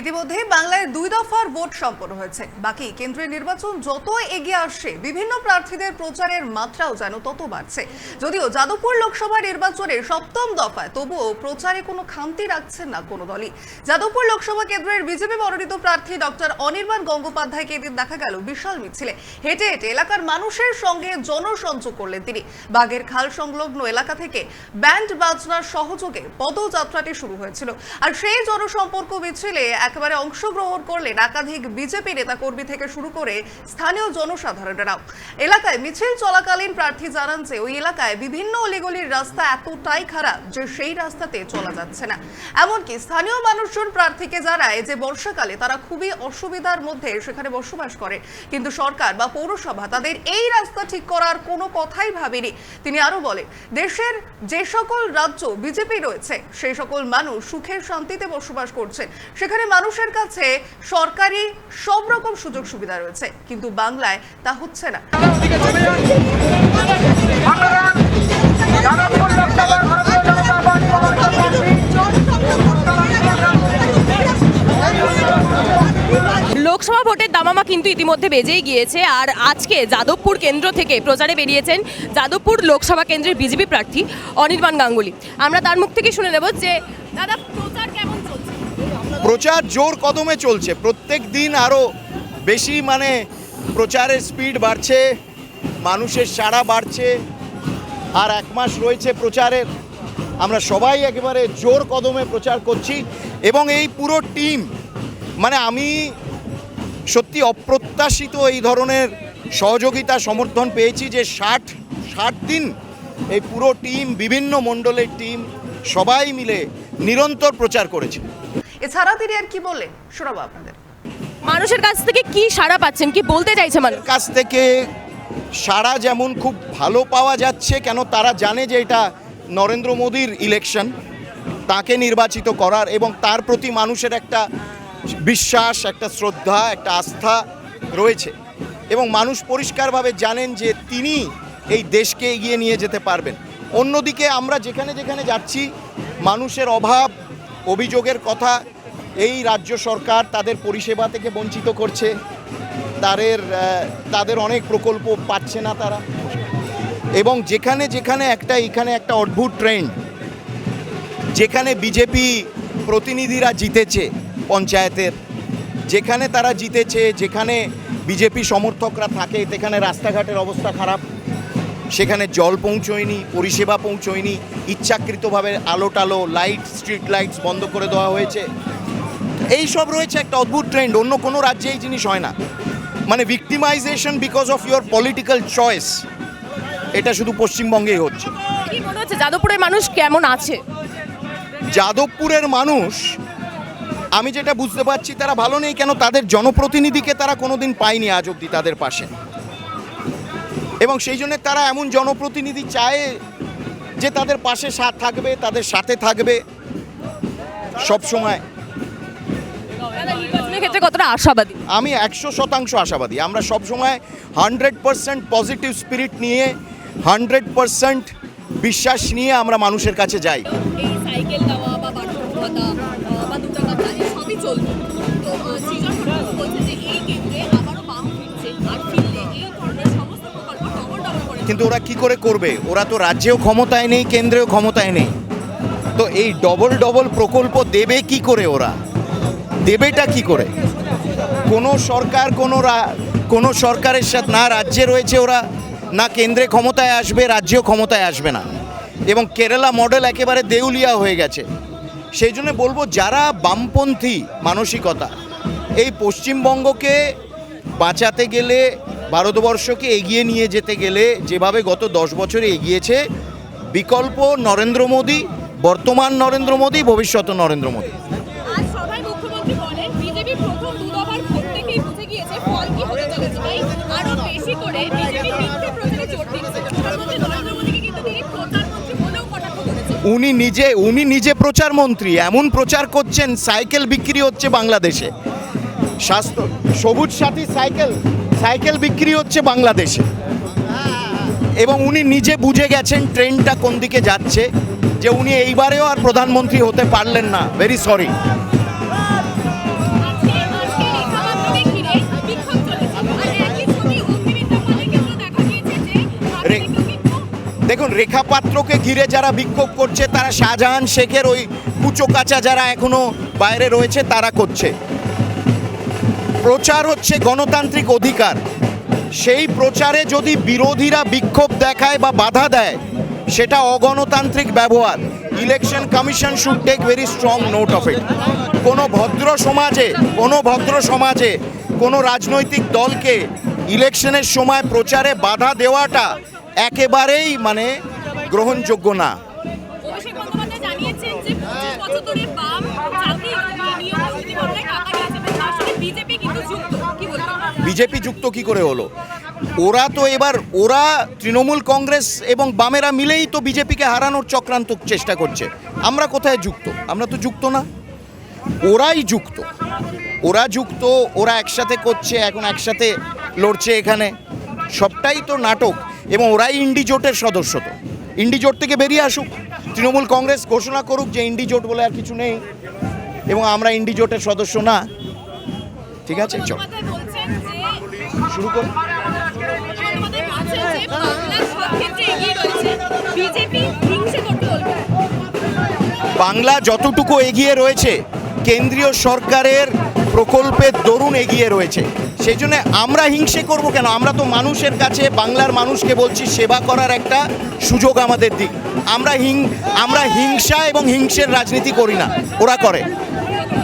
ইতিমধ্যে বাংলায় দুই দফার ভোট সম্পন্ন হয়েছে। বাকি কেন্দ্রীয় নির্বাচন যত এগিয়ে আসছে বিভিন্ন প্রার্থীদের প্রচারের মাত্রাও যেন তত বাড়ছে। যদিও যাদবপুর লোকসভা নির্বাচনের সপ্তম দফায় তবুও প্রচারে কোনো খামতি রাখছেন না কোনো দলই। যাদবপুর লোকসভা কেন্দ্রের বিজেপি মনোনীত প্রার্থী ডক্টর অনির্বাণ গঙ্গোপাধ্যায়কে এদিন দেখা গেল বিশাল মিছিলে। হেঁটে হেঁটে এলাকার মানুষের সঙ্গে জনসংযোগ করলেন তিনি। বাগের খাল সংলগ্ন এলাকা থেকে ব্যান্ড বাজনার সহযোগে পদযাত্রাটি শুরু হয়েছিল। আর সেই জনসম্পর্ক মিছিলে একেবারে অংশগ্রহণ করলেন একাধিক বিজেপি নেতাকর্মী থেকে শুরু করে স্থানীয় জনসাধারণেরাও এলাকায় মিছিল চলাকালীন প্রার্থী জানান যে, ওই এলাকায় বিভিন্ন অলিগলির রাস্তা এতটাই খারাপ যে সেই রাস্তাতে চলা যাচ্ছে না। এমনকি স্থানীয় মানুষজন প্রার্থীকে জানায় যে, বর্ষাকালে তারা খুবই অসুবিধার মধ্যে সেখানে বসবাস করে। কিন্তু সরকার বা পৌরসভা তাদের এই রাস্তা ঠিক করার কোনো কথাই ভাবেনি। তিনি আরও বলেন, দেশের যে সকল রাজ্য বিজেপি রয়েছে, সেই সকল মানুষ সুখের শান্তিতে বসবাস করছেন। সেখানে মানুষের কাছে সরকারি সব রকম সুযোগ সুবিধা রয়েছে, কিন্তু বাংলায় তা হচ্ছে না। লোকসভা ভোটের দামামা কিন্তু ইতিমধ্যে বেজেই গিয়েছে, আর আজকে যাদবপুর কেন্দ্র থেকে প্রচারে বেরিয়েছেন যাদবপুর লোকসভা কেন্দ্রের বিজেপি প্রার্থী অনির্বাণ গাঙ্গুলি। আমরা তার মুখ থেকে শুনে নেব যে, দাদা প্রচার জোর কদমে চলছে। প্রত্যেক দিন আরও বেশি মানে প্রচারের স্পিড বাড়ছে, মানুষের সাড়া বাড়ছে, আর এক মাস রয়েছে প্রচারের। আমরা সবাই একেবারে জোর কদমে প্রচার করছি এবং এই পুরো টিম মানে আমি সত্যি অপ্রত্যাশিত এই ধরনের সহযোগিতা, সমর্থন পেয়েছি যে ষাট ষাট দিন এই পুরো টিম বিভিন্ন মণ্ডলের টিম সবাই মিলে নিরন্তর প্রচার করেছে। এছাড়া তিনি আর কি বললেন? শোনাবো আপনাদের। মানুষের কাছ থেকে কি সাড়া পাচ্ছেন? কি বলতে চাইছে মানুষ? কাছ থেকে সারা যেমন খুব ভালো পাওয়া যাচ্ছে কেন তারা জানে যে এটা নরেন্দ্র মোদীর ইলেকশন তাকে নির্বাচিত করার এবং তার প্রতি মানুষের একটা বিশ্বাস একটা শ্রদ্ধা একটা আস্থা রয়েছে। এবং মানুষ পরিষ্কারভাবে জানেন যে তিনি এই দেশকে এগিয়ে নিয়ে যেতে পারবেন। অন্যদিকে আমরা যেখানে যেখানে যাচ্ছি মানুষের অভাব অভিযোগের কথা এই রাজ্য সরকার তাদের পরিষেবা থেকে বঞ্চিত করছে। তাদের তাদের অনেক প্রকল্প পাচ্ছে না তারা। এবং যেখানে যেখানে একটা, এখানে একটা অদ্ভুত ট্রেন্ড যেখানে বিজেপি প্রতিনিধিরা জিতেছে পঞ্চায়েতের। যেখানে তারা জিতেছে, যেখানে বিজেপি সমর্থকরা থাকে, সেখানে রাস্তাঘাটের অবস্থা খারাপ। সেখানে জল পৌঁছয়নি পরিষেবা পৌঁছয়নি ইচ্ছাকৃতভাবে আলো টালো লাইট স্ট্রিট লাইটস বন্ধ করে দেওয়া হয়েছে। এই সব রয়েছে একটা অদ্ভুত ট্রেন্ড অন্য কোনো রাজ্যে এই জিনিস হয় না। মানে victimization because of your political choice এটা শুধু পশ্চিমবঙ্গেই হচ্ছে। মনে হচ্ছে যাদবপুরের মানুষ কেমন আছে? যাদবপুরের মানুষ আমি যেটা বুঝতে পারছি তারা ভালো নেই কেন? তাদের জনপ্রতিনিধিকে তারা কোনোদিন পায়নি আজ অব্দি তাদের পাশে। এবং সেই জন্য তারা এমন জনপ্রতিনিধি চায় যে তাদের পাশে সাথ থাকবে তাদের সাথে থাকবে সব সময়। ক্ষেত্রে কতটা আশাবাদী? আমি একশো শতাংশ আশাবাদী। আমরা সব সময় হান্ড্রেড পারসেন্ট পজিটিভ স্পিরিট নিয়ে হান্ড্রেড পারসেন্ট বিশ্বাস নিয়ে আমরা মানুষের কাছে যাই। সাইকেল দেওয়া বা বা সবই চলবে। কিন্তু ওরা কি করে করবে? ওরা তো রাজ্যেও ক্ষমতায় নেই, কেন্দ্রেও ক্ষমতায় নেই। তো এই ডবল ডবল প্রকল্প দেবে কি করে ওরা? দেবেটা কি করে? কোনো সরকার, কোনো কোনো সরকারের সাথে না রাজ্যে রয়েছে ওরা, না কেন্দ্রে ক্ষমতায় আসবে, রাজ্যেও ক্ষমতায় আসবে না। এবং কেরালা মডেল একেবারে দেউলিয়া হয়ে গেছে। সেই জন্য বলব, যারা বামপন্থী মানসিকতা, এই পশ্চিমবঙ্গকে বাঁচাতে গেলে ভারতবর্ষকে এগিয়ে নিয়ে যেতে গেলে যেভাবে গত দশ বছরে এগিয়েছে বিকল্প নরেন্দ্র মোদী বর্তমান নরেন্দ্র মোদী ভবিষ্যৎ নরেন্দ্র মোদী। উনি নিজে উনি নিজে প্রচারমন্ত্রী এমন প্রচার করছেন সাইকেল বিক্রি হচ্ছে বাংলাদেশে। স্বাস্থ্য সবুজ সাথী সাইকেল সাইকেল বিক্রি হচ্ছে বাংলাদেশে। এবং উনি নিজে বুঝে গেছেন ট্রেনটা কোন দিকে যাচ্ছে, যে উনি এইবারেও আর প্রধানমন্ত্রী হতে পারলেন না। ভেরি সরি দেখুন রেখা পাত্রকে ঘিরে যারা বিক্ষোভ করছে, তারা শাহজাহান শেখের ওই কুচোকাচা যারা এখনও বাইরে রয়েছে, তারা করছে। প্রচার হচ্ছে গণতান্ত্রিক অধিকার। সেই প্রচারে যদি বিরোধীরা বিক্ষোভ দেখায় বা বাধা দেয়, সেটা অগণতান্ত্রিক ব্যবহার। Election commission should take very strong note of it কোনো ভদ্র সমাজে, কোনো ভদ্র সমাজে, কোনো রাজনৈতিক দলকে ইলেকশনের সময় প্রচারে বাধা দেওয়াটা একেবারেই মানে গ্রহণযোগ্য না। বিজেপি যুক্ত কি করে হলো? ওরা তো এবার, ওরা তৃণমূল কংগ্রেস এবং বামেরা মিলেই তো বিজেপিকে হারানোর চক্রান্ত চেষ্টা করছে। আমরা কোথায় যুক্ত? আমরা তো যুক্ত না। ওরাই যুক্ত। ওরা যুক্ত, ওরা একসাথে করছে, এখন একসাথে লড়ছে এখানে। সবটাই তো নাটক এবং ওরাই ইন্ডি জোটের সদস্য তো। ইন্ডি জোট থেকে বেরিয়ে আসুক। তৃণমূল কংগ্রেস ঘোষণা করুক যে ইন্ডি জোট বলে আর কিছু নেই এবং আমরা ইন্ডি জোটের সদস্য না। ঠিক আছে, চল। শুরু বলবে বাংলা যতটুকু এগিয়ে রয়েছে, কেন্দ্রীয় সরকারের প্রকল্পের দরুন এগিয়ে রয়েছে। সেই জন্য আমরা হিংসে করব কেন? আমরা তো মানুষের কাছে, বাংলার মানুষকে বলছি, সেবা করার একটা সুযোগ আমাদের দিক। আমরা হিং আমরা হিংসা এবং হিংসের রাজনীতি করি না, ওরা করে।